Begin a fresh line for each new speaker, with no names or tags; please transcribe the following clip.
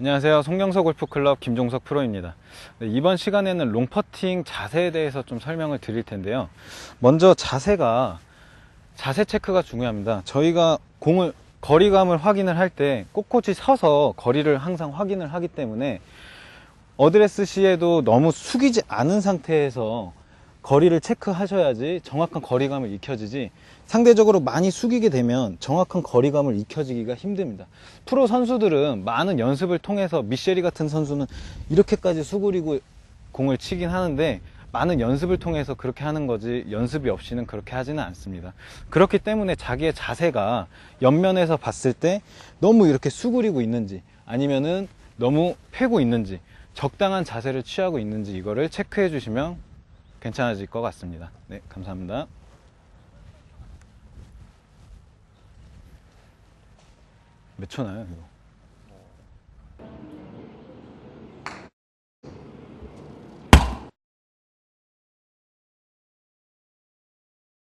안녕하세요. 송경석 골프클럽 김종석 프로입니다. 네, 이번 시간에는 롱퍼팅 자세에 대해서 좀 설명을 드릴 텐데요. 먼저 자세가 자세 체크가 중요합니다. 저희가 공을 거리감을 확인을 할 때 꼿꼿이 서서 거리를 항상 확인을 하기 때문에 어드레스 시에도 너무 숙이지 않은 상태에서 거리를 체크하셔야지 정확한 거리감을 익혀지지 상대적으로 많이 숙이게 되면 정확한 거리감을 익혀지기가 힘듭니다. 프로 선수들은 많은 연습을 통해서 미쉐리 같은 선수는 이렇게까지 수그리고 공을 치긴 하는데 많은 연습을 통해서 그렇게 하는 거지 연습이 없이는 그렇게 하지는 않습니다. 그렇기 때문에 자기의 자세가 옆면에서 봤을 때 너무 이렇게 수그리고 있는지 아니면은 너무 펴고 있는지 적당한 자세를 취하고 있는지 이거를 체크해 주시면 괜찮아질 것 같습니다. 네, 감사합니다. 몇 초나요, 이거?